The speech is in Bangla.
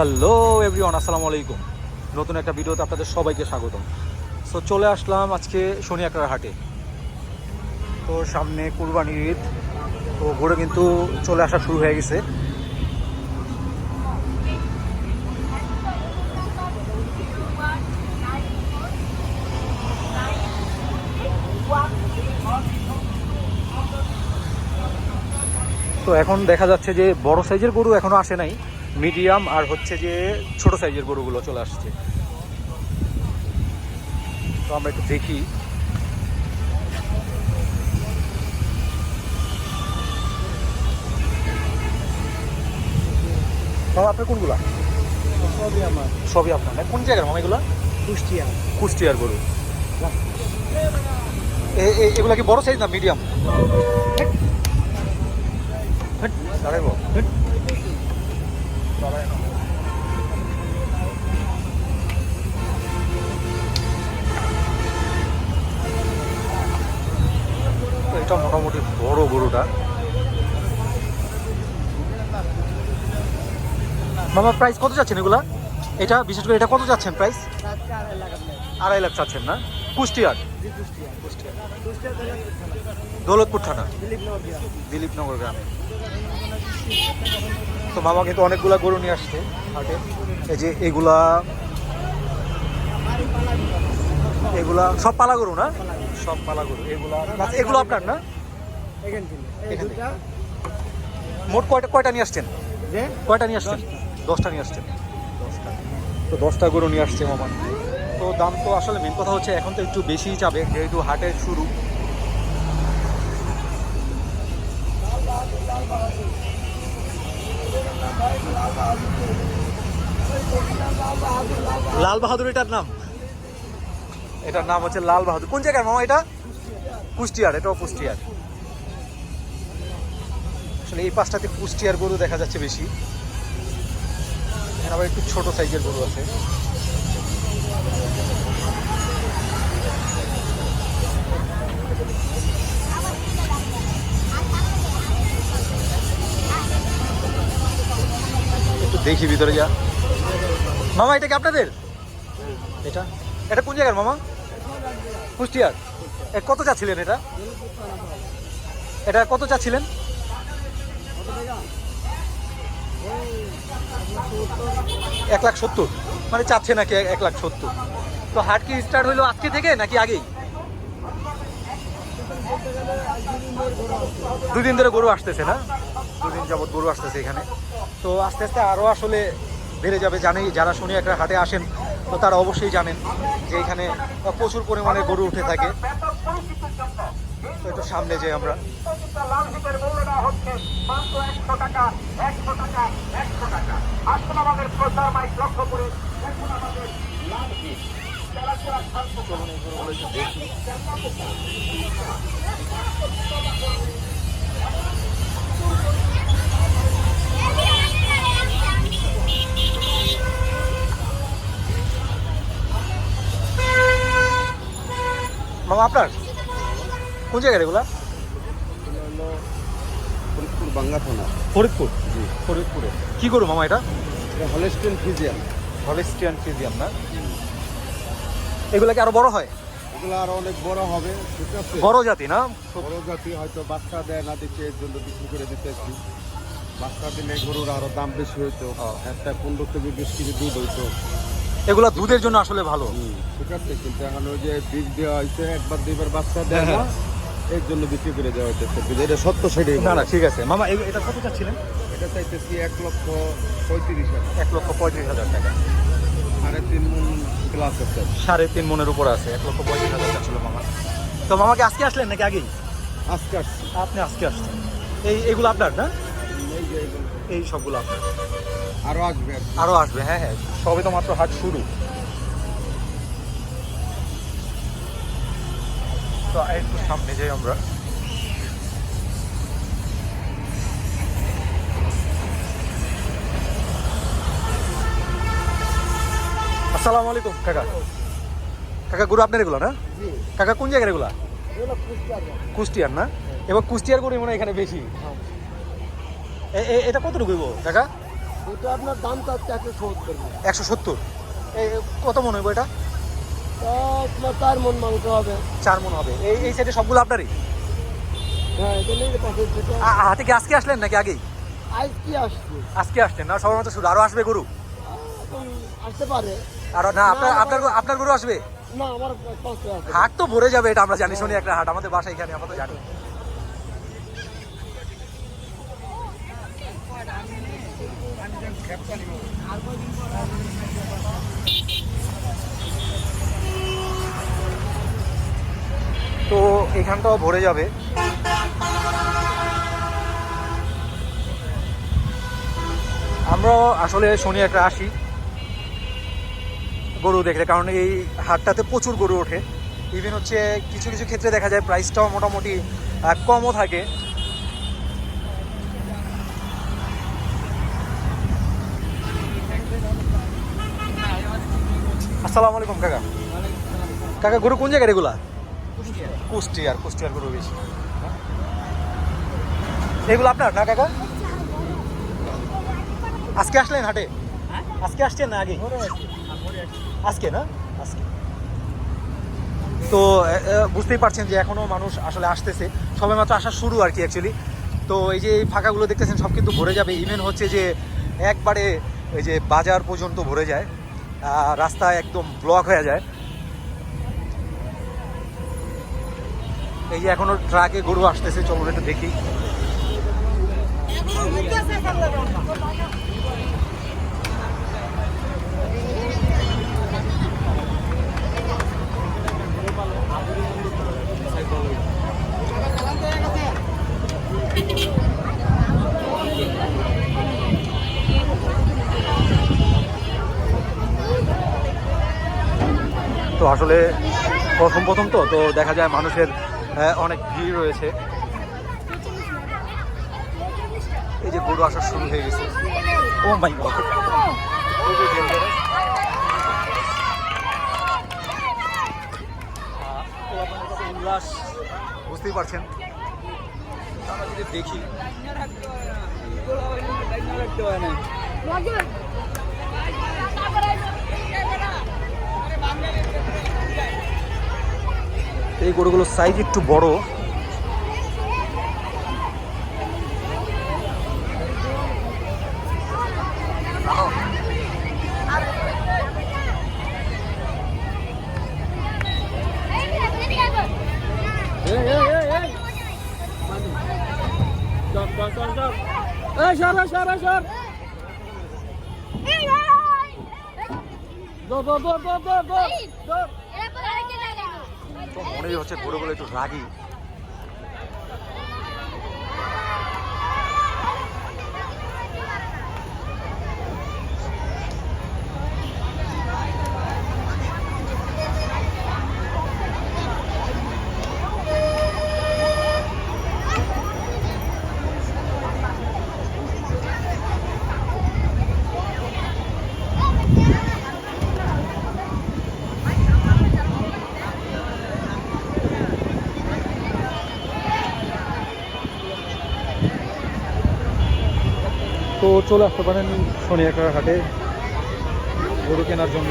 হ্যালো এভরিওয়ান, আসসালামু আলাইকুম। নতুন একটা ভিডিওতে আপনাদের সবাইকে স্বাগতম। সো চলে আসলাম আজকে শনি একরার হাটে। তো সামনে কুরবানির ঈদ, তো ঘুরে কিন্তু চলে আসা শুরু হয়ে গেছে। তো এখন দেখা যাচ্ছে যে বড় সাইজের গরু এখনও আসে নাই। মিডিয়াম আর হচ্ছে যে ছোট সাইজের গরুগুলো চলে আসছে। তো আমরা একটু দেখি। আপনার কোনগুলা? সবই আমার। সবই আপনার না? কোন জায়গার মামা এগুলা? কুষ্টিয়া। কুষ্টিয়ার গরু। এগুলা কি বড় সাইজ না মিডিয়াম? দাঁড়াইবো। না। তো এটা মোটামুটি বড় গরুটা। মামা প্রাইস কত যাচ্ছেন এগুলা? এটা বিশেষ করে এটা কত যাচ্ছেন প্রাইস আড়াই লাখ চাচ্ছেন না? কুষ্টিয়ার? দৌলতপুর থানা? দিলীপনগর গ্রামে। তো মামা কিন্তু অনেকগুলা গরু নিয়ে আসছে হাটে। এই যে এগুলা এগুলা সব পালা গরু না? সব পালা গরু। এগুলা এগুলো আপনার না? এখান থেকে। মোট কয়টা কয়টা নিয়ে আসছেন? কয়টা নিয়ে আসছেন? দশটা নিয়ে আসছেন। দশটা। তো দশটা গরু নিয়ে আসছে মামা। তো দাম তো আসলে মেন কথা হচ্ছে এখন তো একটু বেশিই যাবে যেহেতু হাটের শুরু। লাল বাহাদুর এটার নাম? এটার নাম হচ্ছে লাল বাহাদুর। কোন জায়গায় মামা এটা? কুষ্টিয়ার, এটাও কুষ্টিয়ার। আসলে এই পাঁচটাতে কুষ্টিয়ার গরু দেখা যাচ্ছে বেশি। আবার একটু ছোট সাইজের গরু আছে। দেখি ভিতরে যা। মামা, এটা কি আপনাদের? এটা? এটা কোন জায়গার মামা? কুষ্টিয়ার। কত চাচ্ছিলেন এটা? এটা কত চাচ্ছিলেন? এক লাখ সত্তর। মানে চাচ্ছে নাকি এক- লাখ সত্তর? তো হাট কি স্টার্ট হইল আজকে থেকে নাকি আগেই? দুদিন ধরে গরু আসতেছে না? দুদিন যাবত গরু আসতেছে এখানে। তো আস্তে আস্তে আরও আসলে বেড়ে যাবে জানেই, যারা শুনি একটা হাটে আসেন, তো তারা অবশ্যই জানেন যে এখানে প্রচুর পরিমাণে গরু উঠে থাকে। একটু সামনে যাই আমরা। মামা আপনার? কোন জায়গায় এগুলা? ফরিদপুর বাঙ্গা থানা। ফরিদপুর? ফরিদপুরে। কি করু মামা এটা? হলেস্টেন ফিজিয়ান হলিস্টিয়ান ফিজিয়াম না? এগুলা কি আরও বড় হয়? এগুলো আরও অনেক বড় হবে ঠিক আছে? বড় জাতি না? বড় জাতি হয়তো বাচ্চা দেয় না দিচ্ছে এর জন্য বিক্রি করে দিতেছি। বাচ্চা দিলে গরুর আরও দাম বেশি হইতো। একটা পনেরো কেজি বিশ কেজি দুধ হইতো। এগুলা দুধের জন্য আসলে ভালো। ঠিক আছে কিন্তু এখন ওই যে বীজ দেওয়া হয়েছে একবার দুইবার বাচ্চা দেয় না এর জন্য বিক্রি করে দেওয়া হয়েছে এটা সত্য সেটাই না না ঠিক আছে। মামা এটা কত চাচ্ছিলেন? এটা চাইতেছি এক লক্ষ পঁয়ত্রিশ হাজার। এক লক্ষ পঁয়ত্রিশ হাজার টাকা। সাড়ে তিন মন ক্লাস আছে। সাড়ে তিন মনের উপর আছে। এক লক্ষ পঁয়ত্রিশ হাজার চাচ্ছিল মামা। তো মামাকে আজকে আসলেন নাকি আগেই? আজকে আসছি। আপনি আজকে আসছেন। এই এগুলো আপনার না? এই যে এগুলো। এই সবগুলো আপনার। আরও আসবে আর। আরও আসবে হ্যাঁ হ্যাঁ সবে তো মাত্র হাট শুরু। তো একটু সামনে যাই আমরা। আসসালামু আলাইকুম কাকা। কাকা গুরু আপনার এগুলো না? কাকা কোন জায়গার এগুলা? কুষ্টিয়ার না? এবার কুষ্টিয়ার গরু মনে হয় এখানে বেশি। এ- এটা কতটুকু হইব কাকা? এটা আপনার দাম চাচ্ছে একশো সত্তর। একশো সত্তর? এই কত মনে এটা? আপনার চার মন মাংস হবে। চার মন হবে। এই এই সাইডে সবগুলো আপনারই? হ্যাঁ হাটে কি আজকে আসলেন নাকি আগেই? আজ কি আসছে। আজকে আসছেন না? সবার মতো শুরু আরও আসবে গরু? আসতে পারে। আর না আপনার আপনার গরু- আপনার গরু আসবে? না আমার হাট তো ভরে যাবে এটা আমরা জানি শুনি একটা হাট আমাদের বাসা এখানে আমরা তো জানি। তো এখানটাও ভরে যাবে। আমরাও আসলে শনি একটা আসি। গরু দেখলে, কারণ এই হাটটাতে প্রচুর গরু ওঠে। ইভেন হচ্ছে কিছু কিছু ক্ষেত্রে দেখা যায় প্রাইসটাও মোটামুটি কমও থাকে। আসসালামু আলাইকুম, কাকা। কাকা, গরু কোন জায়গায় এগুলা কুষ্টিয়ার কুষ্টিয়ার গরু বেশি। এগুলো আপনার না, কাকা? আজকে আসলেন হাটে? আজকে আসছেন না আগে? আজকে না? আজকে। তো বুঝতেই পারছেন যে এখনও মানুষ আসলে আসতেছে। সবে মাত্র আসা শুরু আর কি অ্যাকচুয়ালি তো, এই যে এই ফাঁকাগুলো দেখতেছেন, সব কিন্তু ভরে যাবে। ইভেন হচ্ছে যে, একবারে এই যে বাজার পর্যন্ত ভরে যায়। রাস্তা একদম ব্লক হয়ে যায়। এই যে এখনও ট্রাকে গরু আসতেছে চলুন একটু দেখি। তো আসলে প্রথম প্রথম তো তো দেখা যায় মানুষের অনেক ভিড় রয়েছে। এই যে গরু আসা শুরু হয়ে গেছে। ও মাই উল্লাস, বুঝতেই পারছেন। আমরা যদি দেখি এই গরুগুলোর সাইজ একটু বড়। এই সর সর সর। দো দো দো দো দো দো তো মনেই হচ্ছে গরুগুলো একটু রাগি তো চলে আসতে পারেন শনি একটা হাটে গরু কেনার জন্য।